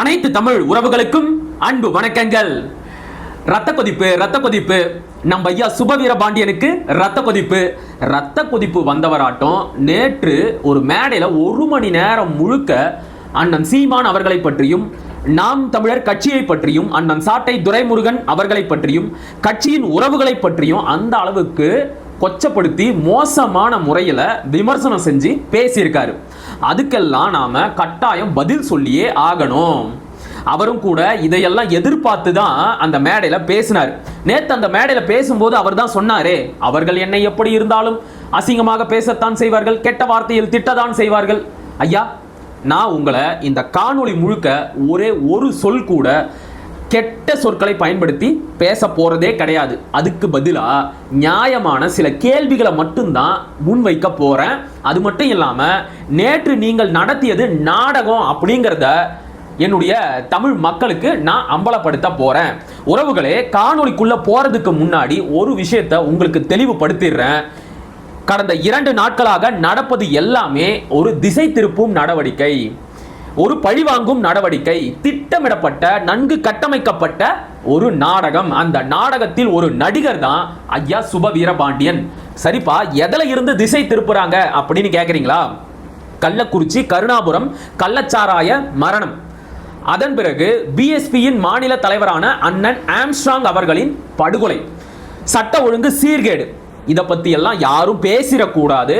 அனைத்து தமிழ் உறவுகளுக்கும் அன்பு வணக்கங்கள். ரத்த கொதிப்பு ரத்த கொதிப்பு. நம்ம ஐயா சுபவீர பாண்டியனுக்கு ரத்த கொதிப்பு. ரத்த கொதிப்பு வந்தவராட்டம் நேற்று ஒரு மேடையில் ஒரு மணி நேரம் முழுக்க அண்ணன் சீமான் அவர்களை பற்றியும் நாம் தமிழர் கட்சியை பற்றியும் அண்ணன் சாட்டை துரைமுருகன் அவர்களை பற்றியும் கட்சியின் உறவுகளை பற்றியும் அந்த அளவுக்கு கொச்சப்படுத்தி மோசமான முறையில் விமர்சனம் செஞ்சு பேசியிருக்காரு. அதுக்கெல்லாம் நாம கட்டாயம் பதில் சொல்லியே ஆகணும். அவரும் கூட இதையெல்லாம் எதிர்பார்த்து தான் அந்த மேடையில் பேசினார். நேற்று அந்த மேடையில் பேசும்போது அவர் தான் சொன்னாரே அவர்கள் என்னை எப்படி இருந்தாலும் அசிங்கமாக பேசத்தான் செய்வார்கள் கெட்ட வார்த்தையில் திட்டத்தான் செய்வார்கள். ஐயா நான் உங்களை இந்த காணொளி முழுக்க ஒரே ஒரு சொல் கூட கெட்ட சொற்களை பயன்படுத்தி பேச போறதே கிடையாது. அதுக்கு பதிலா நியாயமான சில கேள்விகளை மட்டும்தான் முன்வைக்க போறேன். அது மட்டும் இல்லாம நேற்று நீங்கள் நடத்தியது நாடகம் அப்படிங்கிறத என்னுடைய தமிழ் மக்களுக்கு நான் அம்பலப்படுத்த போறேன். உறவுகளே காணொளிக்குள்ள போறதுக்கு முன்னாடி ஒரு விஷயத்தை உங்களுக்கு தெளிவுபடுத்திடுறேன். கடந்த இரண்டு நாட்களாக நடப்பது எல்லாமே ஒரு திசை திருப்பும் நடவடிக்கை. ஒரு பழிவாங்கும் நடவடிக்கை திட்டமிடப்பட்ட நன்கு கட்டமைக்கப்பட்ட ஒரு நாடகம். அந்த நாடகத்தில் ஒரு நடிகர் தான் ஐயா சுப வீரபாண்டியன் சரிப்பா எதில் இருந்து திசை திருப்புறாங்க அப்படின்னு கேட்குறீங்களா கள்ளக்குறிச்சி கருணாபுரம் கள்ளச்சாராய மரணம். அதன் பிறகு பிஎஸ்பியின் மாநில தலைவரான அண்ணன் ஆம்ஸ்ட்ராங் அவர்களின் படுகொலை. சட்ட ஒழுங்கு சீர்கேடு. இதை பற்றி எல்லாம் யாரும் பேசிடக்கூடாது.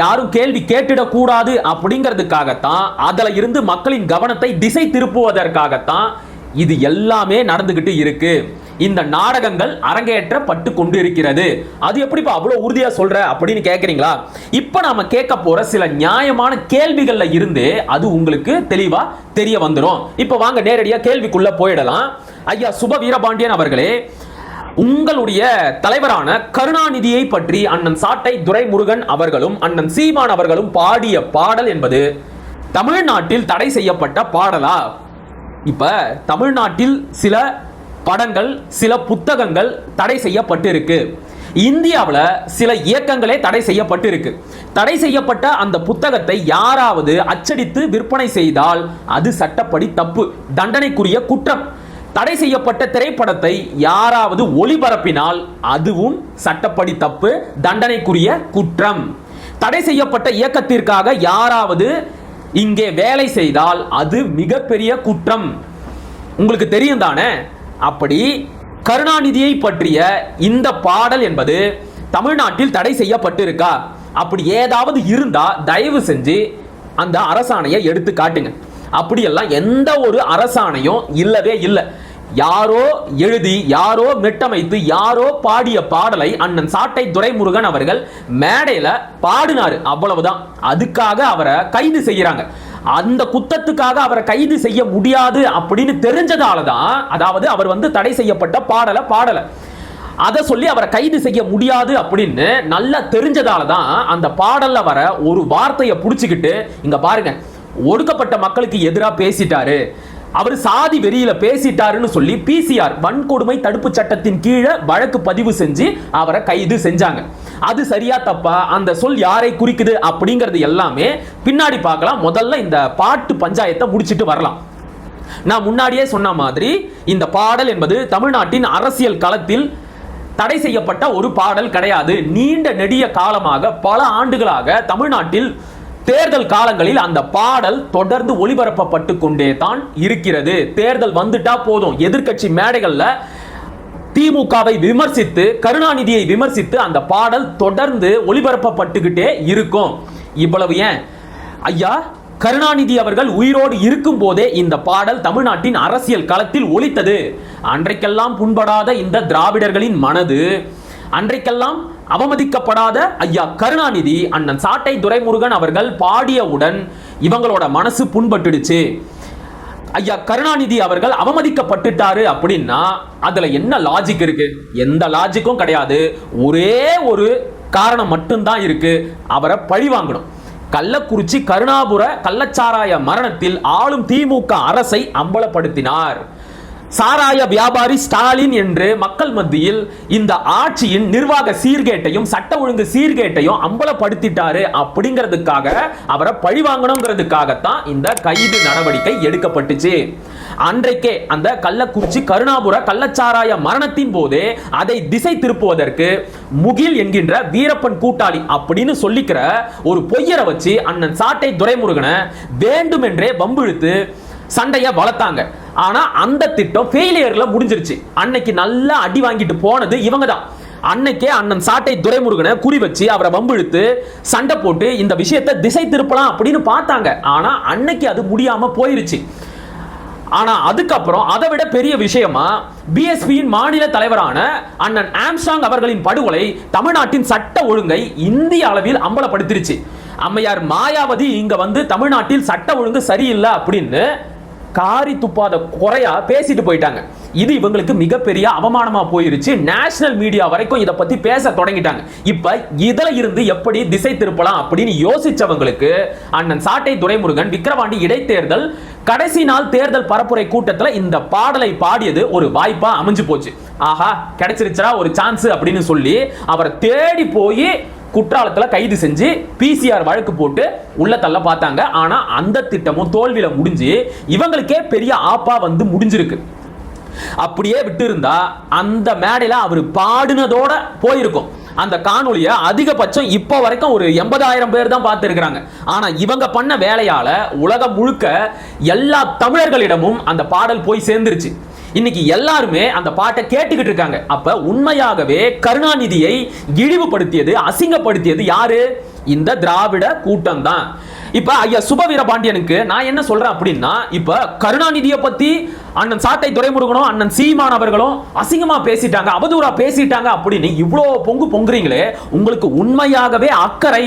யாரும் கேள்வி கேட்டிடக்கூடாது அப்படிங்கிறதுக்காகத்தான் அதில் இருந்து மக்களின் கவனத்தை திசை திருப்புவதற்காகத்தான் இது எல்லாமே நடந்துக்கிட்டு இருக்கு. இந்த நாடகங்கள் அரங்கேற்றப்பட்டு கொண்டு இருக்கிறது. அது எப்படிப்பா அவ்வளோ உறுதியாக சொல்கிற அப்படின்னு கேட்குறீங்களா இப்போ நாம கேட்க போகிற சில நியாயமான கேள்விகளில் இருந்து அது உங்களுக்கு தெளிவாக தெரிய வந்துடும் இப்போ வாங்க நேரடியாக கேள்விக்குள்ளே போயிடலாம். ஐயா சுப வீரபாண்டியன் அவர்களே உங்களுடைய தலைவரான கருணாநிதியை பற்றி அண்ணன் சாட்டை துரைமுருகன் அவர்களும் அண்ணன் சீமான் அவர்களும் பாடிய பாடல் என்பது தமிழ்நாட்டில் தடை செய்யப்பட்ட பாடலா? இப்ப தமிழ்நாட்டில் சில படங்கள் சில புத்தகங்கள் தடை செய்யப்பட்டிருக்கு. இந்தியாவில் சில இயக்கங்களே தடை செய்யப்பட்டிருக்கு. தடை செய்யப்பட்ட அந்த புத்தகத்தை யாராவது அச்சடித்து விற்பனை செய்தால் அது சட்டப்படி தப்பு. தண்டனைக்குரிய குற்றம். தடை செய்யப்பட்ட திரைப்படத்தை யாராவது ஒளிபரப்பினால் அதுவும் சட்டப்படி தப்பு தண்டனைக்குரிய குற்றம். தடை செய்யப்பட்ட இயக்கத்திற்காக யாராவது இங்கே வேலை செய்தால் அது மிகப்பெரிய குற்றம். உங்களுக்கு தெரியும் தானே? அப்படி கருணாநிதியை பற்றிய இந்த பாடல் என்பது தமிழ்நாட்டில் தடை செய்யப்பட்டிருக்கா? அப்படி ஏதாவது இருந்தா தயவு செஞ்சு அந்த அரசாணையை எடுத்து காட்டுங்க. அப்படியெல்லாம் எந்த ஒரு அரசாணையும் இல்லவே இல்லை. யாரோ எழுதி யாரோ மெட்டமைத்து யாரோ பாடிய பாடலை அண்ணன் சாட்டை துரைமுருகன் அவர்கள் மேடையில் பாடினாரு. அவ்வளவுதான். அதுக்காக அவரை கைது செய்கிறாங்க அந்த குத்தத்துக்காக அவரை கைது செய்ய முடியாது அப்படின்னு தெரிஞ்சதால தான் அதாவது அவர் வந்து தடை செய்யப்பட்ட பாடலை பாடலை. அதை சொல்லி அவரை கைது செய்ய முடியாது அப்படின்னு நல்லா தெரிஞ்சதால தான் அந்த பாடலில் வர ஒரு வார்த்தையை பிடிச்சிக்கிட்டு இங்கே பாருங்கள் ஒடுக்கப்பட்ட மக்களுக்கு எதிராக பேசிட்டாரு. அவர் சாதி வெறியில பேசிட்டாருன்னு சொல்லி பிசிஆர் வன்கொடுமை தடுப்பு சட்டத்தின் கீழே வழக்கு பதிவு செஞ்சு அவரை கைது செஞ்சாங்க. அது சரியா தப்பா? அந்த சொல் யாரை குறிக்குது அப்படிங்கிறது எல்லாமே பின்னாடி பார்க்கலாம். முதல்ல இந்த பாட்டு பஞ்சாயத்தை முடிச்சிட்டு வரலாம். நான் முன்னாடியே சொன்ன மாதிரி இந்த பாடல் என்பது தமிழ்நாட்டின் அரசியல் களத்தில் தடை செய்யப்பட்ட ஒரு பாடல் கிடையாது. நீண்ட நெடிய காலமாக பல ஆண்டுகளாக தமிழ்நாட்டில் தேர்தல் காலங்களில் அந்த பாடல் தொடர்ந்து ஒளிபரப்பப்பட்டு கொண்டே தான் இருக்கிறது. தேர்தல் வந்துட்டா போதும். எதிர்க்கட்சி மேடைகள்ல திமுகவை விமர்சித்து கருணாநிதியை விமர்சித்து அந்த பாடல் தொடர்ந்து ஒளிபரப்பப்பட்டுக்கிட்டே இருக்கும். இவ்வளவு ஏன்? ஐயா கருணாநிதி அவர்கள் உயிரோடு இருக்கும் போதே இந்த பாடல் தமிழ்நாட்டின் அரசியல் களத்தில் ஒலித்தது. அன்றைக்கெல்லாம் புண்படாத இந்த திராவிடர்களின் மனது அன்றைக்கெல்லாம் அவமதிக்கப்படாத ஐயா கருணாநிதி அண்ணன் சாட்டை துரைமுருகன் அவர்கள் பாடியவுடன் இவங்களோட மனசு புண்பட்டுடுச்சு. ஐயா கருணாநிதி அவர்கள் அவமதிக்கப்பட்டுட்டாரு அப்படின்னா அதுல என்ன லாஜிக் இருக்கு? எந்த லாஜிக்கும் கிடையாது. ஒரே ஒரு காரணம் மட்டும்தான் இருக்கு. அவரை பழி வாங்கணும். கள்ளக்குறிச்சி கருணாபுர கள்ளச்சாராய மரணத்தில் ஆளும் திமுக அரசை அம்பலப்படுத்தினார். சாராய வியாபாரி ஸ்டாலின் என்று மக்கள் மத்தியில் இந்த ஆட்சியின் நிர்வாக சீர்கேட்டையும் சட்ட ஒழுங்கு சீர்கேட்டையும் அம்பலப்படுத்திட்டாரு அப்படிங்கிறதுக்காக அவரை பழிவாங்கணுங்கிறதுக்காகத்தான் இந்த கைது நடவடிக்கை எடுக்கப்பட்டுச்சு. அன்றைக்கே அந்த கள்ளக்குறிச்சி கருணாபுர கள்ளச்சாராய மரணத்தின் போதே அதை திசை திருப்புவதற்கு முகில் என்கின்ற வீரப்பன் கூட்டாளி அப்படின்னு சொல்லிக்கிற ஒரு பொய்யரை வச்சு அண்ணன் சாட்டை துரைமுருகனை வேண்டுமென்றே வம்பிழுத்து சண்டையை வளர்த்தாங்க. ஆனால் அந்த திட்டம் ஃபெயிலியரில் முடிஞ்சிருச்சு. அன்னைக்கு நல்லா அடி வாங்கிட்டு போனது இவங்க தான் அன்னைக்கே அண்ணன் சாட்டை துரைமுருகனை குறி வச்சு அவரை வம்பிழுத்து சண்டை போட்டு இந்த விஷயத்தை திசை திருப்பலாம் அப்படின்னு பார்த்தாங்க. ஆனால் அன்னைக்கு அது முடியாமல் போயிருச்சு. ஆனால் அதுக்கப்புறம் அதை விட பெரிய விஷயமா பிஎஸ்பியின் மாநில தலைவரான அண்ணன் ஆம்ஸ்டாங் அவர்களின் படுகொலை தமிழ்நாட்டின் சட்ட ஒழுங்கை இந்திய அளவில் அம்பலப்படுத்திருச்சு. அம்மையார் மாயாவதி இங்க வந்து தமிழ்நாட்டில் சட்ட ஒழுங்கு சரியில்லை அப்படின்னு காரி துப்பாத குறையா பேசிட்டு போயிட்டாங்க. இது இவங்களுக்கு மிகப்பெரிய அவமானமா போயிருச்சு. நேஷனல் மீடியா வரைக்கும் இதை பத்தி பேச தொடங்கிட்டாங்க. இப்ப இதுல இருந்து எப்படி திசை திருப்பலாம் அப்படின்னு யோசிச்சவங்களுக்கு அண்ணன் சாட்டை துரைமுருகன் விக்கிரவாண்டி இடைத்தேர்தல் கடைசி நாள் தேர்தல் பரப்புரை கூட்டத்துல இந்த பாடலை பாடியது ஒரு வாய்ப்பா அமைஞ்சு போச்சு. ஆஹா கிடைச்சிருச்சா ஒரு சான்ஸ் அப்படின்னு சொல்லி அவரை தேடி போய் குற்றாலத்தில் கைது செஞ்சு பிசிஆர் வழக்கு போட்டு உள்ள தள்ள பார்த்தாங்க. ஆனால் அந்த திட்டமும் தோல்வியில் முடிஞ்சு இவங்களுக்கே பெரிய ஆப்பா வந்து முடிஞ்சிருக்கு. அப்படியே விட்டு இருந்தா அந்த மேடையில் அவர் பாடினதோட போயிருக்கும். அந்த காணொலியை அதிகபட்சம் இப்போ வரைக்கும் ஒரு எண்பதாயிரம் பேர் தான் பார்த்துருக்கிறாங்க. ஆனா இவங்க பண்ண வேலையால உலகம் முழுக்க எல்லா தமிழர்களிடமும் அந்த பாடல் போய் சேர்ந்துருச்சு. இன்னைக்கு எல்லாருமே அந்த பாட்டை கேட்டுக்கிட்டு இருக்காங்க. அப்ப உண்மையாகவே கருணாநிதியை இழிவுபடுத்தியது அசிங்கப்படுத்தியது யாரு? இந்த திராவிட கூட்டம் தான் இப்ப ஐயா சுபவீர பாண்டியனுக்கு நான் என்ன சொல்றேன் அப்படின்னா இப்ப கருணாநிதியை பத்தி அண்ணன் சாட்டை துறைமுருகனும் அண்ணன் சீமான் அவர்களும் அசிங்கமா பேசிட்டாங்க அவதூறா பேசிட்டாங்க அப்படின்னு இவ்வளோ பொங்கு பொங்குறீங்களே உங்களுக்கு உண்மையாகவே அக்கறை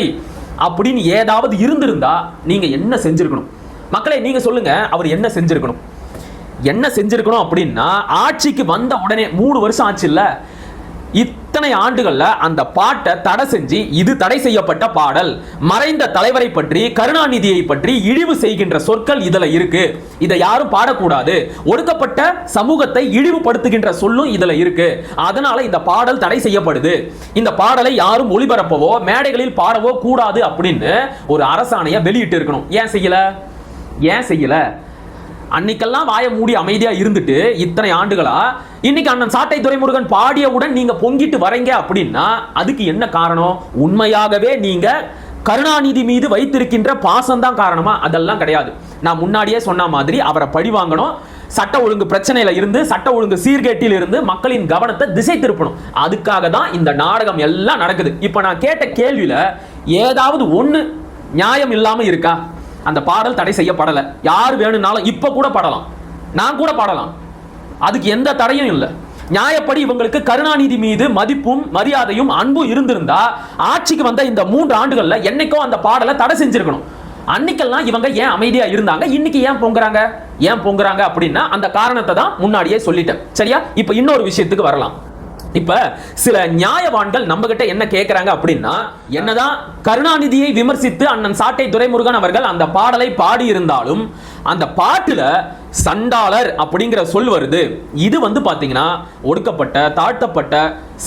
அப்படின்னு ஏதாவது இருந்திருந்தா நீங்க என்ன செஞ்சிருக்கணும்? மக்களை நீங்க சொல்லுங்க அவர் என்ன செஞ்சிருக்கணும்? என்ன செஞ்சிருக்கணும் அப்படின்னா ஆட்சிக்கு வந்த உடனே மூணு வருஷம் ஆச்சு இல்ல இத்தனை ஆண்டுகள்ல அந்த பாட்டை தடை செஞ்சு இது தடை செய்யப்பட்ட பாடல். மறைந்த தலைவரை பற்றி கருணாநிதியை பற்றி இழிவு செய்கின்ற சொற்கள் இதுல இருக்கு. இதை யாரும் பாடக்கூடாது. ஒடுக்கப்பட்ட சமூகத்தை இழிவுபடுத்துகின்ற சொல்லும் இதுல இருக்கு. அதனால இந்த பாடல் தடை செய்யப்படுது. இந்த பாடலை யாரும் ஒளிபரப்பவோ மேடைகளில் பாடவோ கூடாது அப்படின்னு ஒரு அரசாணையை வெளியிட்டு இருக்கணும் ஏன் செய்யல? ஏன் செய்யல? அன்னைக்கெல்லாம் வாய மூடி அமைதியா இருந்துட்டு இத்தனை ஆண்டுகளா இன்னைக்கு அண்ணன் சாட்டை துரைமுருகன் பாடியவுடன் நீங்க பொங்கிட்டு வரீங்க அப்படின்னா அதுக்கு என்ன காரணம்? உண்மையாகவே நீங்க கருணாநிதி மீது வைத்திருக்கின்ற பாசம் தான் காரணமா? அதெல்லாம் கிடையாது. நான் முன்னாடியே சொன்ன மாதிரி அவரை பழி வாங்கணும். சட்ட ஒழுங்கு பிரச்சனையில இருந்து சட்ட ஒழுங்கு சீர்கேட்டில் இருந்து மக்களின் கவனத்தை திசை திருப்பணும். அதுக்காக தான் இந்த நாடகம் எல்லாம் நடக்குது. இப்போ நான் கேட்ட கேள்வியில ஏதாவது ஒண்ணு நியாயம் இல்லாம இருக்கா? அந்த பாடல் தடை செய்யப்படலை. யார் வேணும்னாலும் இப்போ கூட பாடலாம். நான் கூட பாடலாம். அதுக்கு எந்த தடையும் இல்லை. நியாயப்படி இவங்களுக்கு கருணாநிதி மீது மதிப்பும் மரியாதையும் அன்பும் இருந்திருந்தா ஆட்சிக்கு வந்த இந்த மூன்று ஆண்டுகள்ல என்னைக்கோ அந்த பாடலை தடை செஞ்சிருக்கணும். அன்னைக்கெல்லாம் இவங்க ஏன் அமைதியா இருந்தாங்க? இன்னைக்கு ஏன் பொங்குறாங்க? ஏன் பொங்குறாங்க அப்படின்னா அந்த காரணத்தை தான் முன்னாடியே சொல்லிட்டேன். சரியா? இப்போ இன்னொரு விஷயத்துக்கு வரலாம். இப்ப சில நியாயவான்கள் நம்ம கிட்ட என்ன கேட்குறாங்க அப்படின்னா என்னதான் கருணாநிதியை விமர்சித்து அண்ணன் சாட்டை துரைமுருகன் அவர்கள் அந்த பாடலை பாடியிருந்தாலும் அந்த பாட்டுல சண்டாளர் அப்படிங்கிற சொல் வருது. இது வந்து பாத்தீங்கன்னா ஒடுக்கப்பட்ட தாழ்த்தப்பட்ட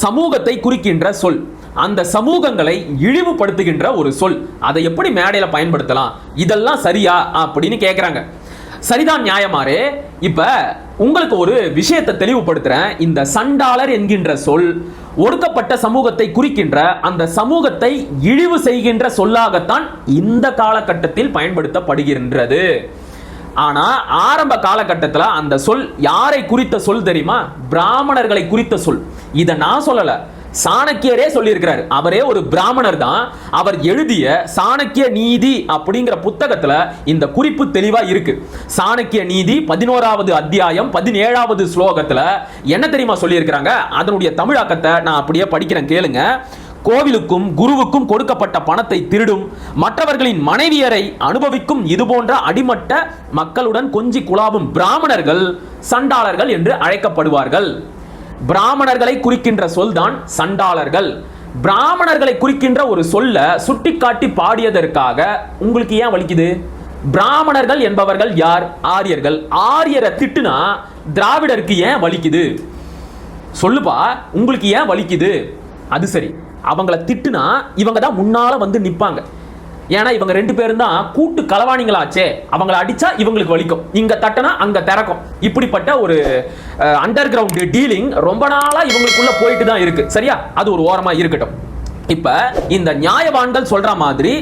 சமூகத்தை குறிக்கின்ற சொல். அந்த சமூகங்களை இழிவுபடுத்துகின்ற ஒரு சொல். அதை எப்படி மேடையில பயன்படுத்தலாம்? இதெல்லாம் சரியா அப்படின்னு கேட்குறாங்க சரிதான் நியாயமாறு. இப்ப உங்களுக்கு ஒரு விஷயத்தை தெளிவுபடுத்துறேன். இந்த சண்டாளர் என்கின்ற சொல் ஒடுக்கப்பட்ட சமூகத்தை குறிக்கின்ற அந்த சமூகத்தை இழிவு செய்கின்ற சொல்லாகத்தான் இந்த காலகட்டத்தில் பயன்படுத்தப்படுகின்றது. ஆனா ஆரம்ப காலகட்டத்தில் அந்த சொல் யாரை குறித்த சொல் தெரியுமா? பிராமணர்களை குறித்த சொல். இதை நான் சொல்லலை. சாணக்கியரே சொல்லியிருக்கிறார். அவரே ஒரு பிராமணர் தான் அவர் எழுதிய சாணக்கிய நீதி அப்படிங்கிற புத்தகத்துல இந்த குறிப்பு தெளிவா இருக்கு. சாணக்கிய நீதி பதினோராவது அத்தியாயம் பதினேழாவது ஸ்லோகத்துல என்ன தெரியுமா சொல்லியிருக்கிறாங்க? அதனுடைய தமிழாக்கத்தை நான் அப்படியே படிக்கிறேன் கேளுங்க. கோவிலுக்கும் குருவுக்கும் கொடுக்கப்பட்ட பணத்தை திருடும் மற்றவர்களின் மனைவியரை அனுபவிக்கும் இதுபோன்ற அடிமட்ட மக்களுடன் கொஞ்சி குழாவும் பிராமணர்கள் சண்டாளர்கள் என்று அழைக்கப்படுவார்கள். பிராமணர்களை குறிக்கின்ற சொல்தான் சண்டாளர்கள். பிராமணர்களை குறிக்கின்ற ஒரு சொல்ல சுட்டிக்காட்டி பாடியதற்காக உங்களுக்கு ஏன் வலிக்குது? பிராமணர்கள் என்பவர்கள் யார்? ஆரியர்கள். ஆரியரை திட்டுனா திராவிடருக்கு ஏன் வலிக்குது? சொல்லுப்பா உங்களுக்கு ஏன் வலிக்குது? அது சரி. அவங்கள திட்டுனா இவங்க தான் முன்னால வந்து நிற்பாங்க ஏன்னா இவங்க ரெண்டு பேரும் தான் கூட்டு களவாணிங்களாச்சே அவங்கள அடிச்சா இவங்களுக்கு வலிக்கும். இங்க தட்டனா அங்க திறக்கும். இப்படிப்பட்ட ஒரு அண்டர் கிரவுண்ட் டீலிங் ரொம்ப நாளா இவங்களுக்குள்ள போயிட்டு தான் இருக்கு. சரியா? அது ஒரு ஓரமா இருக்கட்டும். இப்ப இந்த நியாயவான்கள் சொல்ற மாதிரி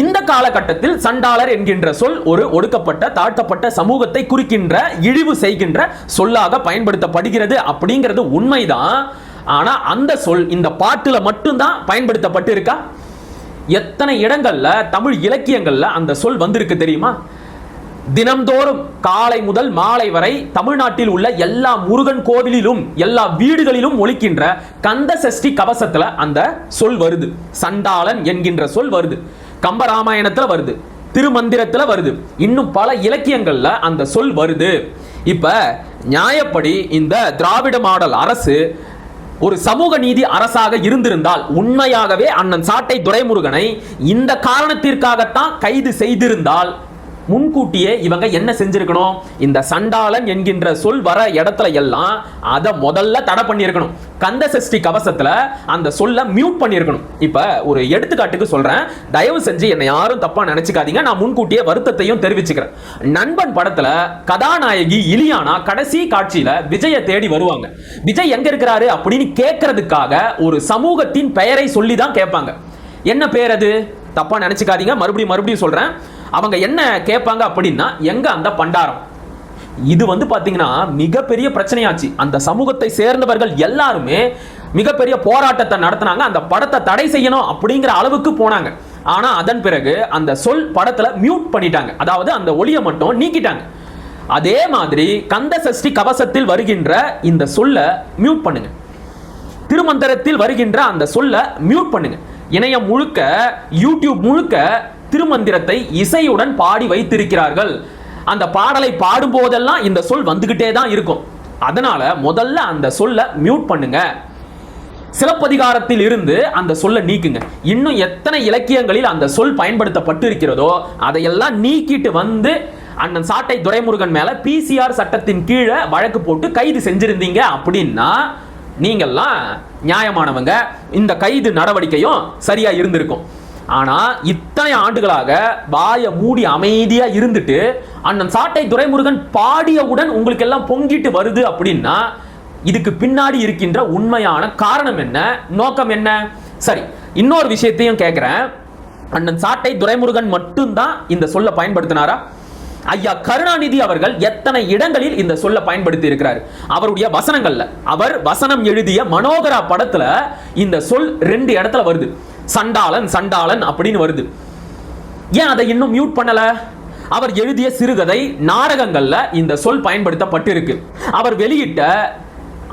இந்த காலகட்டத்தில் சண்டாளர் என்கின்ற சொல் ஒரு ஒடுக்கப்பட்ட தாழ்த்தப்பட்ட சமூகத்தை குறிக்கின்ற இழிவு செய்கின்ற சொல்லாக பயன்படுத்தப்படுகிறது அப்படிங்கிறது உண்மைதான். ஆனா அந்த சொல் இந்த பாட்டுல மட்டும்தான் பயன்படுத்தப்பட்டு இருக்கா எத்தனை இடங்கள்ல தமிழ் இலக்கியங்கள்ல அந்த சொல் வந்திருக்கு தெரியுமா? தினம்தோறும் காலை முதல் மாலை வரை தமிழ்நாட்டில் உள்ள எல்லா முருகன் கோவிலிலும் எல்லா வீடுகளிலும் ஒழிக்கின்ற கந்த சஷ்டி கவசத்துல அந்த சொல் வருது. சண்டாளன் என்கின்ற சொல் வருது. கம்பராமாயணத்துல வருது. திருமந்திரத்துல வருது. இன்னும் பல இலக்கியங்கள்ல அந்த சொல் வருது. இப்ப நியாயப்படி இந்த திராவிட மாடல் அரசு ஒரு சமூக நீதி அரசாக இருந்திருந்தால் உண்மையாகவே அண்ணன் சாட்டை துரைமுருகனை இந்த காரணத்திற்காகத்தான் கைது செய்திருந்தால் முன்கூட்டியே இவங்க என்ன செஞ்சிருக்கணும்? இந்த சண்டாளன் என்கின்ற சொல் வர இடத்துல எல்லாம் அதை முதல்ல தடை பண்ணியிருக்கணும். கந்த சஷ்டி கவசத்துல அந்த சொல்ல மியூட் பண்ணியிருக்கணும். இப்ப ஒரு எடுத்துக்காட்டுக்கு சொல்றேன். தயவு செஞ்சு என்னை யாரும் தப்பா நினைச்சுக்காதீங்க. நான் முன்கூட்டியே வருத்தத்தையும் தெரிவிச்சுக்கிறேன். நண்பன் படத்துல கதாநாயகி இலியானா கடைசி காட்சியில விஜயை தேடி வருவாங்க. விஜய் எங்க இருக்கிறாரு அப்படின்னு கேட்கறதுக்காக ஒரு சமூகத்தின் பெயரை சொல்லி தான் கேட்பாங்க. என்ன பேர் அது? தப்பா நினைச்சுக்காதீங்க. மறுபடியும் மறுபடியும் சொல்றேன். அவங்க என்ன கேட்பாங்க அப்படின்னா எங்க அந்த பண்டாரம்? இது வந்து பாத்தீங்கன்னா மிகப்பெரிய பிரச்சனையாச்சு. அந்த சமூகத்தை சேர்ந்தவர்கள் எல்லாருமே மிகப்பெரிய போராட்டத்தை நடத்தினாங்க. அந்த படத்தை தடை செய்யணும் அப்படிங்கிற அளவுக்கு போனாங்க. ஆனா அதன் பிறகு அந்த சொல் படத்துல மியூட் பண்ணிட்டாங்க. அதாவது அந்த ஒளியை மட்டும் நீக்கிட்டாங்க. அதே மாதிரி கந்த சஷ்டி கவசத்தில் வருகின்ற இந்த சொல்ல மியூட் பண்ணுங்க. திருமந்திரத்தில் வருகின்ற அந்த சொல்ல மியூட் பண்ணுங்க. இணையம் முழுக்க யூடியூப் முழுக்க திருமந்திரத்தை இசையுடன் பாடி வைத்திருக்கிறார்கள். அந்த பாடலை பாடும் போதெல்லாம் இந்த சொல் வந்துகிட்டே தான் இருக்கும். அதனால முதல்ல அந்த சொல்ல மியூட் பண்ணுங்க. சிலப்பதிகாரத்தில் இருந்து அந்த சொல்ல நீக்குங்க. இன்னும் எத்தனை இலக்கியங்களில் அந்த சொல் பயன்படுத்தப்பட்டு இருக்கிறதோ அதையெல்லாம் நீக்கிட்டு வந்து அண்ணன் சாட்டை துரைமுருகன் மேல பிசிஆர் சட்டத்தின் கீழே வழக்கு போட்டு கைது செஞ்சிருந்தீங்க அப்படின்னா நீங்கள்லாம் நியாயமானவங்க. இந்த கைது நடவடிக்கையும் சரியா இருந்திருக்கும். ஆனால் இத்தனை ஆண்டுகளாக வாயை மூடி அமைதியாக இருந்துட்டு அண்ணன் சாட்டை துரைமுருகன் பாடியவுடன் உங்களுக்கு எல்லாம் பொங்கிட்டு வருது அப்படின்னா இதுக்கு பின்னாடி இருக்கின்ற உண்மையான காரணம் என்ன? நோக்கம் என்ன? சரி இன்னொரு விஷயத்தையும் கேட்குறேன் அண்ணன் சாட்டை துரைமுருகன் மட்டும்தான் இந்த சொல்ல பயன்படுத்தினாரா? ஐயா கருணாநிதி அவர்கள் எத்தனை இடங்களில் இந்த சொல்ல பயன்படுத்தி இருக்கிறார்? அவருடைய வசனங்கள்ல. அவர் வசனம் எழுதிய மனோகரா படத்துல இந்த சொல் ரெண்டு இடத்துல வருது. சண்டாளன் சண்டாளன் அப்படின்னு வருது. ஏன் அதை இன்னும் மியூட் பண்ணல? அவர் எழுதிய சிறுகதை நாடகங்கள்ல இந்த சொல் பயன்படுத்தப்பட்டிருக்கு. அவர் வெளியிட்ட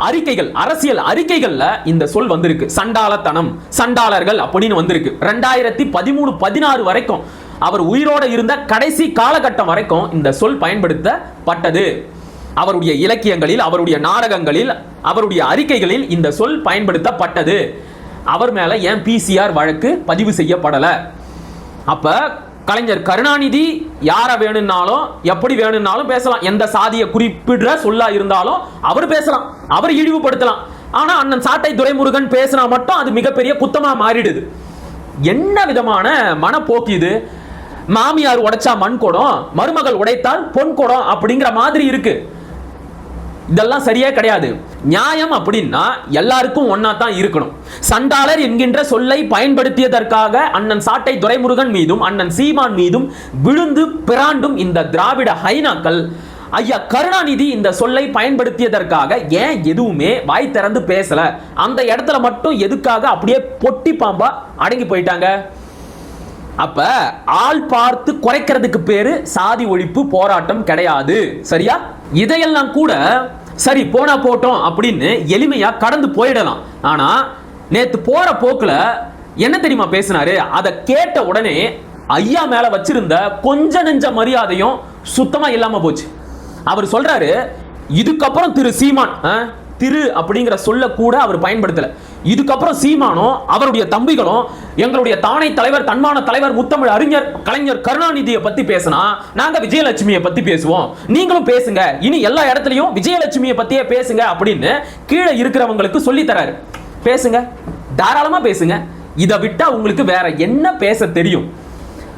அறிக்கைகள் அரசியல் அறிக்கைகள்ல இந்த சொல் வந்திருக்கு. சண்டாளத்தனம் சண்டாளர்கள் அப்படின்னு வந்திருக்கு. ரெண்டாயிரத்தி பதிமூணு பதினாறு வரைக்கும் அவர் உயிரோட இருந்த கடைசி காலகட்டம் வரைக்கும் இந்த சொல் பயன்படுத்தப்பட்டது. அவருடைய இலக்கியங்களில் அவருடைய நாடகங்களில் அவருடைய அறிக்கைகளில் இந்த சொல் பயன்படுத்தப்பட்டது. அவர் மேல ஏன் பிசிஆர் வழக்கு பதிவு செய்யப்படல? அப்ப கலைஞர் கருணாநிதி யார வேணும்னாலும் எப்படி வேணும்னாலும் பேசலாம். எந்த சாதியை குறிப்பிடுற சொல்லா இருந்தாலும் அவர் பேசலாம். அவர் இழிவுபடுத்தலாம். ஆனா அண்ணன் சாட்டை துரைமுருகன் பேசினா மட்டும் அது மிகப்பெரிய குத்தமா மாறிடுது. என்ன விதமான மனப்போக்கு இது? மாமியார் உடைச்சா மண் குடம் மருமகள் உடைத்தால் பொன் குடம் அப்படிங்கிற மாதிரி இருக்கு. இதெல்லாம் சரியே கிடையாது. நியாயம் அப்படின்னா எல்லாருக்கும் ஒன்னா தான் இருக்கணும். சண்டாளர் என்கின்ற சொல்லை பயன்படுத்தியதற்காக அண்ணன் சாட்டை துரைமுருகன் மீதும் அண்ணன் சீமான் மீதும் விழுந்து பிராண்டும் இந்த திராவிட ஹைனாக்கள். ஐயா கருணாநிதி இந்த சொல்லை பயன்படுத்தியதற்காக ஏன் எதுவுமே வாய் திறந்து பேசல? அந்த இடத்துல மட்டும் எதுக்காக அப்படியே பொட்டி பாம்பா அடங்கி போயிட்டாங்க? அப்ப ஆள் பார்த்து குறைக்கிறதுக்கு பேரு சாதி ஒழிப்பு போராட்டம் கிடையாது. சரியா? இதையெல்லாம் கூட சரி போனா போட்டோம் அப்படின்னு எளிமையா கடந்து போயிடலாம். ஆனா நேத்து போற போக்குல என்ன தெரியுமா பேசினாரு? அதை கேட்ட உடனே ஐயா மேல வச்சிருந்த கொஞ்ச நெஞ்ச மரியாதையும் சுத்தமா இல்லாம போச்சு. அவர் சொல்றாரு இதுக்கப்புறம் திரு சீமான் திரு அப்படிங்கிற சொல்ல கூட அவர் பயன்படுத்தல. இதுக்கப்புறம் சீமானும் அவருடைய தம்பிகளும் எங்களுடைய தானை தலைவர் தன்மான தலைவர் முத்தமிழ் அறிஞர் கலைஞர் கருணாநிதியை பத்தி பேசினா நாங்க விஜயலட்சுமியை பத்தி பேசுவோம். நீங்களும் பேசுங்க. இனி எல்லா இடத்துலையும் விஜயலட்சுமியை பத்தியே பேசுங்க அப்படின்னு கீழே இருக்கிறவங்களுக்கு சொல்லி தராரு. பேசுங்க. தாராளமா பேசுங்க. இதை விட்டா உங்களுக்கு வேற என்ன பேச தெரியும்?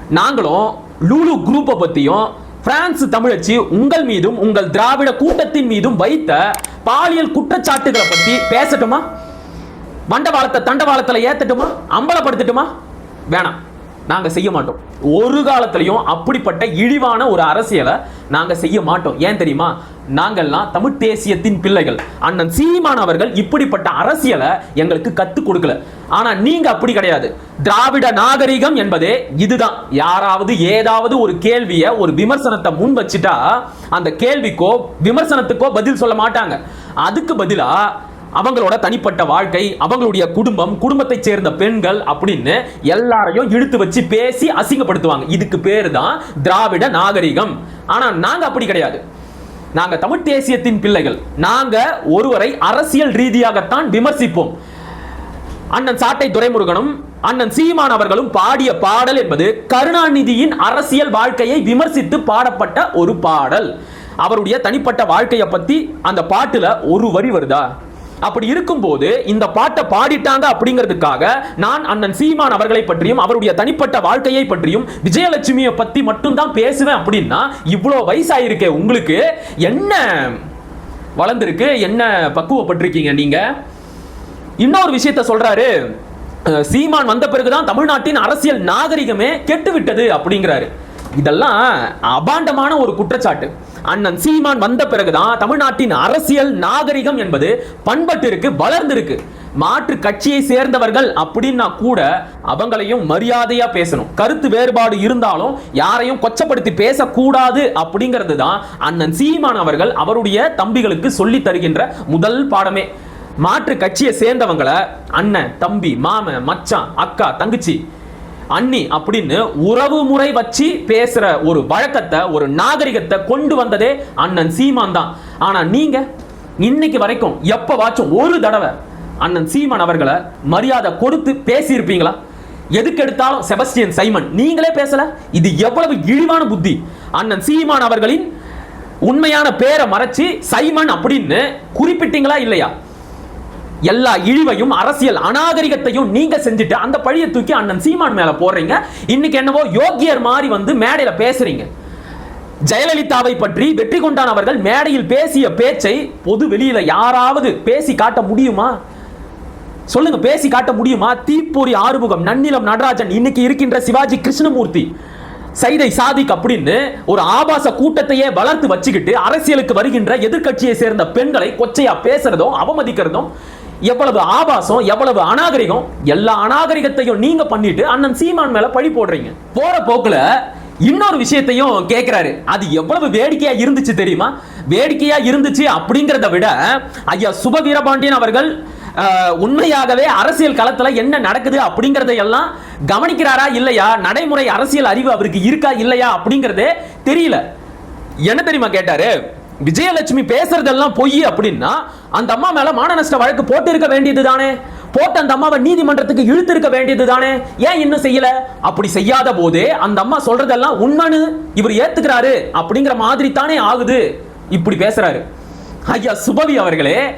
நாங்களும் லூலு குரூப்பை பத்தியும் பிரான்ஸ் தமிழச்சி உங்கள் மீதும் உங்கள் திராவிட கூட்டத்தின் மீதும் வைத்த பாலியல் குற்றச்சாட்டுகளை பத்தி பேசட்டுமா? மண்டபாலத்தை தண்டவாளத்தில் ஏத்தட்டுமா? அம்பலப்படுத்தட்டுமா? வேணாம். நாங்கள் செய்ய மாட்டோம். ஒரு காலத்திலையும் அப்படிப்பட்ட இழிவான ஒரு அரசியலை நாங்கள் செய்ய மாட்டோம். ஏன் தெரியுமா? நாங்கள்லாம் தமிழ் தேசியத்தின் பிள்ளைகள். அண்ணன் சீமான் அவர்கள் இப்படிப்பட்ட அரசியலை எங்களுக்கு கத்துக் கொடுக்கல. ஆனா நீங்க அப்படி கிடையாது. திராவிட நாகரிகம் என்பதே இதுதான். யாராவது ஏதாவது ஒரு கேள்வியை ஒரு விமர்சனத்தை முன் வச்சுட்டா அந்த கேள்விக்கோ விமர்சனத்துக்கோ பதில் சொல்ல மாட்டாங்க. அதுக்கு பதிலா அவங்களோட தனிப்பட்ட வாழ்க்கை அவங்களுடைய குடும்பம் குடும்பத்தை சேர்ந்த பெண்கள் அப்படின்னு எல்லாரையும் இழுத்து வச்சு பேசி அசிங்கப்படுத்துவாங்க. இதுக்கு பேரு தான் திராவிட நாகரிகம். ஆனா நாங்க அப்படி கிடையாது. நாங்க தமிழ் தேசியத்தின் பிள்ளைகள். நாங்க ஒருவரை அரசியல் ரீதியாகத்தான் விமர்சிப்போம். அண்ணன் சாட்டை துரைமுருகனும் அண்ணன் சீமான் அவர்களும் பாடிய பாடல் என்பது கருணாநிதியின் அரசியல் வாழ்க்கையை விமர்சித்து பாடப்பட்ட ஒரு பாடல். அவருடைய தனிப்பட்ட வாழ்க்கையை பத்தி அந்த பாட்டுல ஒரு வரி வருதா? அப்படி இருக்கும்போது இந்த பாட்டை பாடிட்டாங்க அப்படிங்கிறதுக்காக நான் அண்ணன் சீமான் அவர்களை பற்றியும் அவருடைய தனிப்பட்ட வாழ்க்கையை பற்றியும் விஜயலட்சுமியை பத்தி மட்டும் தான் பேசுவேன் அப்படின்னா இவ்வளோ வயசாயிருக்கே உங்களுக்கு. என்ன வளர்ந்துருக்கு? என்ன பக்குவப்பட்டிருக்கீங்க நீங்க? இன்னொரு விஷயத்த சொல்றாரு. சீமான் வந்த பிறகுதான் தமிழ்நாட்டின் அரசியல் நாகரிகமே கெட்டு விட்டது அப்படிங்கிறாரு. இதெல்லாம் அபாண்டமான ஒரு குற்றச்சாட்டு. அண்ணன் சீமான் வந்த பிறகுதான் தமிழ்நாட்டின் அரசியல் நாகரிகம் என்பது பண்பட்டிருக்கு வளர்ந்திருக்கு. மாற்று கட்சியை சேர்ந்தவர்கள் அப்படின்னா கூட அவங்களையும் மரியாதையா பேசணும். கருத்து வேறுபாடு இருந்தாலும் யாரையும் கொச்சப்படுத்தி பேசக்கூடாது அப்படிங்கிறது தான் அண்ணன் சீமான் அவர்கள் அவருடைய தம்பிகளுக்கு சொல்லி தருகின்ற முதல் பாடமே. மாற்று கட்சியை சேர்ந்தவங்களை அண்ணன் தம்பி மாமன் மச்சான் அக்கா தங்கச்சி அண்ணி அப்படின்னு உறவு முறை வச்சு பேசுற ஒரு வழக்கத்தை ஒரு நாகரிகத்தை கொண்டு வந்ததே அண்ணன் சீமான் தான். ஆனா நீங்க இன்னைக்கு வரைக்கும் எப்பவாச்சும் ஒரு தடவை அண்ணன் சீமான் அவர்களை மரியாதை கொடுத்து பேசியிருப்பீங்களா? எதுக்கு எடுத்தாலும் செபஸ்டியன் சைமன். நீங்களே பேசல? இது எவ்வளவு இழிவான புத்தி. அண்ணன் சீமான் அவர்களின் உண்மையான பேரை மறைச்சு சைமன் அப்படின்னு குறிப்பிட்டீங்களா இல்லையா? எல்லா இழிவையும் அரசியல் அநாகரிகத்தையும் நீங்க செஞ்சுட்டு அந்த பழியை தூக்கி அண்ணன் சீமான் மேல போடுறீங்க. இன்னைக்கு என்னவோ யோகியர் மாதிரி வந்து மேடையில பேசுறீங்க. ஜெயலலிதாவை பற்றி வெற்றி கொண்டான் அவர்கள் மேடையில் பேசிய பேச்சை பொது வெளியில யாராவது பேசி காட்ட முடியுமா? சொல்லுங்க பேசி காட்ட முடியுமா? தீப்பொறி ஆறுமுகம் நன்னிலம் நடராஜன் இன்னைக்கு இருக்கின்ற சிவாஜி கிருஷ்ணமூர்த்தி சைதை சாதிக் அப்படின்னு ஒரு ஆபாச கூட்டத்தையே வளர்த்து வச்சுக்கிட்டு அரசியலுக்கு வருகின்ற எதிர்க்கட்சியை சேர்ந்த பெண்களை கொச்சையா பேசுறதும் அவமதிக்கிறதும் எவ்வளவு ஆபாசம் எவ்வளவு அநாகரிகம் எல்லா அநாகரிகத்தையும் நீங்க பண்ணிட்டு அண்ணன் சீமான் மேல பழி போடுறீங்க. போற போக்குல இன்னொரு விஷயத்தையும் கேட்கிறாரு அது எவ்வளவு வேடிக்கையா இருந்துச்சு தெரியுமா? வேடிக்கையா இருந்துச்சு அப்படிங்கிறத விட ஐயா சுப வீரபாண்டியன் அவர்கள் உண்மையாகவே அரசியல் களத்துல என்ன நடக்குது அப்படிங்கறத எல்லாம் கவனிக்கிறாரா இல்லையா? நடைமுறை அரசியல் அறிவு அவருக்கு இருக்கா இல்லையா அப்படிங்கறதே தெரியல. என்ன தெரியுமா கேட்டாரு? விஜயலட்சுமி பேசுறதெல்லாம் பொய் அப்படின்னா அந்த அம்மா மேல மான நஷ்ட வழக்கு போட்டு இருக்க வேண்டியது தானே? போட்டு அந்த அம்மாவை நீதிமன்றத்துக்கு இழுத்து இருக்க வேண்டியது தானே? ஏன் இன்னும் செய்யல? அப்படி செய்யாத போதே அந்த அம்மா சொல்றதெல்லாம் உண்மைன்னு இவர் ஏத்துக்கிறாரு அப்படிங்கிற மாதிரி தானே ஆகுது. இப்படி பேசுறாரு. ஐயா சுபவி அவர்களே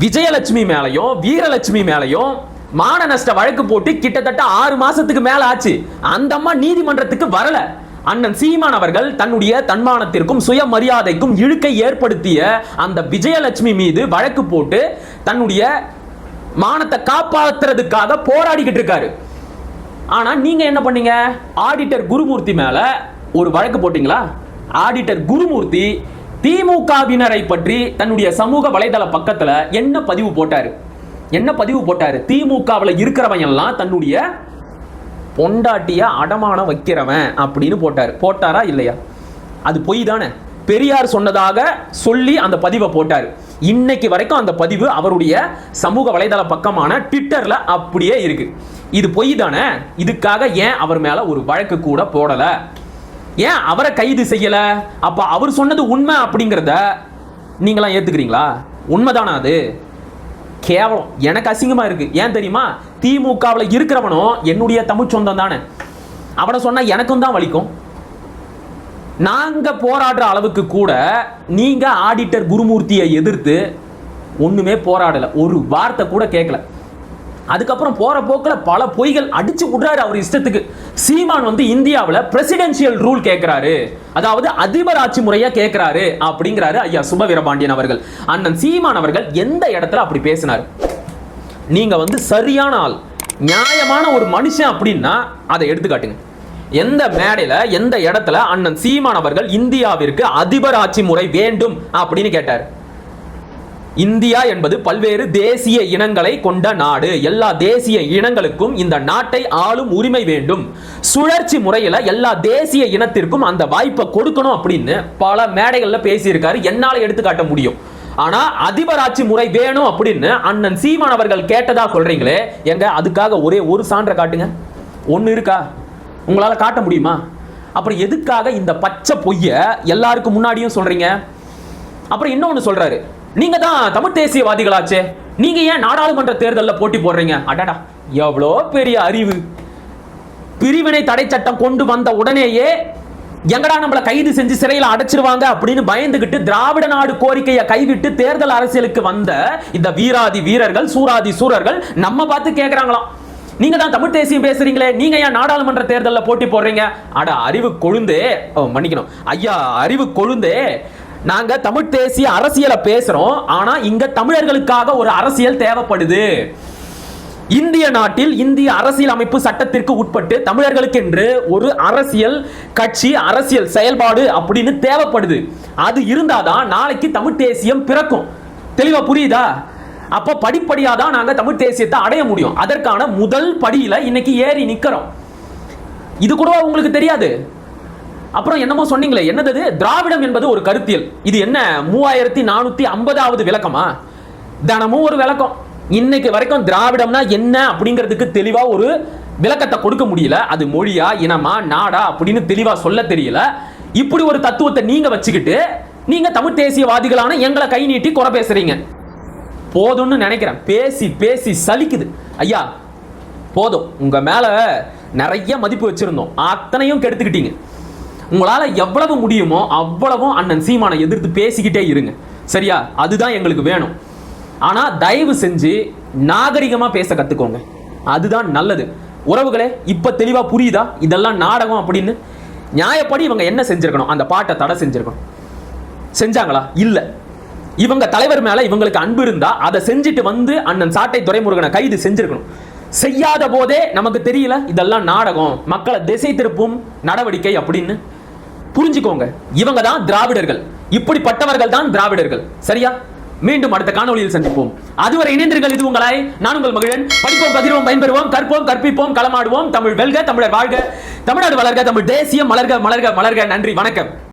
விஜயலட்சுமி மேலையும் வீரலட்சுமி மேலையும் மான நஷ்ட வழக்கு போட்டு கிட்டத்தட்ட ஆறு மாசத்துக்கு மேல ஆச்சு. அந்த அம்மா நீதிமன்றத்துக்கு வரல. அண்ணன் சீமான் அவர்கள் தன்னுடைய தன்மானத்திற்கும் சுயமரியாதைக்கும் இழுக்கை ஏற்படுத்திய அந்த விஜயலட்சுமி மீது வழக்கு போட்டு தன்னுடைய மானத்தை காப்பாற்றுறதுக்காக போராடிக்கிட்டு இருக்காரு. ஆனா நீங்க என்ன பண்ணீங்க? ஆடிட்டர் குருமூர்த்தி மேல ஒரு வழக்கு போட்டீங்களா? ஆடிட்டர் குருமூர்த்தி திமுகவினரை பற்றி தன்னுடைய சமூக வலைதள பக்கத்துல என்ன பதிவு போட்டாரு? என்ன பதிவு போட்டாரு? திமுகவில் இருக்கிறவங்க எல்லாம் தன்னுடைய பொண்டாட்டியை அடமானம் வைக்கிறவன் அப்படின்னு போட்டார். போட்டாரா இல்லையா? அது பொய் தானே. பெரியார் சொன்னதாக சொல்லி அந்த பதிவை போட்டார். இன்னைக்கு வரைக்கும் அந்த பதிவு அவருடைய சமூக வலைதள பக்கமான ட்விட்டர்ல அப்படியே இருக்கு. இது பொய் தானே? இதுக்காக ஏன் அவர் மேல ஒரு வழக்கு கூட போடல? ஏன் அவரை கைது செய்யல? அப்ப அவர் சொன்னது உண்மை அப்படிங்கிறத நீங்களாம் ஏத்துக்கிறீங்களா? உண்மைதானா அது? கேவலம். எனக்கு அசிங்கமா இருக்கு. ஏன் தெரியுமா? திமுகவில் இருக்கிறவனும் என்னுடைய தமிழ் சொந்தம் தானே அவனை சொன்னா எனக்கும் தான் வலிக்கும். நாங்க போராடுற அளவுக்கு கூட நீங்க ஆடிட்டர் குருமூர்த்தியை எதிர்த்து ஒண்ணுமே போராடல. ஒரு வார்த்தை கூட கேட்கல அதுக்கப்புறம் போற போக்கில் பல பொய்கள் அடிச்சு விடுறாரு அவர் இஷ்டத்துக்கு. சீமான் வந்து இந்தியாவில் பிரசிடென்சியல் ரூல் கேட்கிறாரு அதாவது அதிபர் ஆட்சி முறையா கேட்கிறாரு அப்படிங்கிறாரு ஐயா சுப வீரபாண்டியன் அவர்கள். அண்ணன் சீமான் அவர்கள் எந்த இடத்துல அப்படி பேசினார்? நீங்க வந்து சரியான ஆள் நியாயமான ஒரு மனுஷன் அப்படின்னா அதை எடுத்துக்காட்டுங்க. எந்த மேடையில எந்த இடத்துல அண்ணன் சீமான் அவர்கள் இந்தியாவிற்கு அதிபர் ஆட்சி முறை வேண்டும் அப்படின்னு கேட்டார். இந்தியா என்பது பல்வேறு தேசிய இனங்களை கொண்ட நாடு. எல்லா தேசிய இனங்களுக்கும் இந்த நாட்டை ஆளும் உரிமை வேண்டும். சுழற்சி முறையில எல்லா தேசிய இனத்திற்கும் அந்த வாய்ப்பை கொடுக்கணும் அப்படின்னு பல மேடைகள்ல பேசியிருக்காரு. என்னால எடுத்துக்காட்ட முடியும். ஆனா அதிபராட்சி முறை வேணும் அப்படின்னு அண்ணன் சீமான் அவர்கள் கேட்டதா சொல்றீங்களே. எங்க அதுக்காக ஒரே ஒரு சான்றை காட்டுங்க. ஒன்னு இருக்கா? உங்களால காட்ட முடியுமா? அப்புறம் எதுக்காக இந்த பச்சை பொய்ய எல்லாருக்கும் முன்னாடியும் சொல்றீங்க? அப்புறம் இன்னொன்று சொல்றாரு. நீங்க தான் தமிழ் தேசியவாதிகளாச்சே. நீங்க ஏன் நாடாளுமன்ற தேர்தலில் போட்டி போடுறீங்க? அடடா எவ்வளோ பெரிய அறிவு. பிரிவினை தடை சட்டம் கொண்டு வந்த உடனேயே எங்கடா நம்மளை கைது செஞ்சு சிறையில் அடைச்சிருவாங்க அப்படின்னு பயந்துகிட்டு திராவிட நாடு கோரிக்கையை கைவிட்டு தேர்தல் அரசியலுக்கு வந்த இந்த வீராதி வீரர்கள் சூராதி சூரர்கள் நம்ம பார்த்து கேட்குறாங்களாம் நீங்க தான் தமிழ் தேசியம் பேசுறீங்களே நீங்க ஏன் நாடாளுமன்ற தேர்தலில் போட்டி போடுறீங்க? அட அறிவு கொழுந்தே மன்னிக்கணும். ஐயா அறிவு கொழுந்தே நாங்க தமிழ் தேசிய அரசியலை பேசுறோம் ஆனா இங்க தமிழர்களுக்காக ஒரு அரசியல் தேவைப்படுது. இந்திய நாட்டில் இந்திய அரசியல் அமைப்பு சட்டத்திற்கு உட்பட்டு தமிழர்களுக்கென்று ஒரு அரசியல் கட்சி அரசியல் செயல்பாடு அப்படின்னு தேவைப்படுது. அது இருந்தாதான் நாளைக்கு தமிழ் தேசியம் பிறக்கும். தெளிவா புரியுதா? அப்ப படிப்படியா தான் நாங்க தமிழ் தேசியத்தை அடைய முடியும். அதற்கான முதல் படியில இன்னைக்கு ஏறி நிக்கிறோம். இது கூட உங்களுக்கு தெரியாது? அப்புறம் என்னமோ சொன்னீங்களே என்னது திராவிடம் என்பது ஒரு கருத்தியல். இது என்ன? மூவாயிரத்தி நானூத்தி ஐம்பதாவது விளக்கமா? தினமும் ஒரு விளக்கம். இன்னைக்கு வரைக்கும் திராவிடம்னா என்ன அப்படிங்கிறதுக்கு தெளிவா ஒரு விளக்கத்தை கொடுக்க முடியல. அது மொழியா இனமா நாடா அப்படின்னு தெளிவா சொல்ல தெரியல. இப்படி ஒரு தத்துவத்தை நீங்க வச்சுக்கிட்டு நீங்க தமிழ் தேசியவாதிகளான எங்களை கை நீட்டி குறை பேசுறீங்க. போதும்னு நினைக்கிறேன். பேசி பேசி சலிக்குது. ஐயா போதும். உங்க மேல நிறைய மதிப்பு வச்சிருந்தோம். அத்தனையும் கெடுத்துக்கிட்டீங்க. உங்களால் எவ்வளவு முடியுமோ அவ்வளவும் அண்ணன் சீமானை எதிர்த்து பேசிக்கிட்டே இருங்க. சரியா? அதுதான் எங்களுக்கு வேணும். ஆனால் தயவு செஞ்சு நாகரிகமாக பேச கற்றுக்கோங்க அதுதான் நல்லது. உறவுகளே இப்போ தெளிவாக புரியுதா? இதெல்லாம் நாடகம் அப்படின்னு. நியாயப்படி இவங்க என்ன செஞ்சிருக்கணும்? அந்த பாட்டை தடை செஞ்சுருக்கணும். செஞ்சாங்களா? இல்லை. இவங்க தலைவர் மேலே இவங்களுக்கு அன்பு இருந்தால் அதை செஞ்சுட்டு வந்து அண்ணன் சாட்டை துரைமுருகனை கைது செஞ்சுருக்கணும். செய்யாத போதே நமக்கு தெரியல இதெல்லாம் நாடகம். மக்களை திசை திருப்பும் நடவடிக்கை அப்படின்னு. புரிஞ்சுக்கோங்க. இவங்க தான் திராவிடர்கள். இப்படிப்பட்டவர்கள் தான் திராவிடர்கள். சரியா? மீண்டும் அடுத்த காணொளியில் சந்திப்போம். அதுவரை இணைந்தீர்கள் இது உங்களாய். நான் உங்கள் மகிழன். படிப்போம் பகிர்வோம் பயன்பெறுவோம் கற்போம் கற்பிப்போம் களமாடுவோம். தமிழ் வெல்க தமிழர் வாழ்க. தமிழ்நாடு வளர்க தமிழ் தேசியம் மலர்க மலர்க மலர்க. நன்றி. வணக்கம்.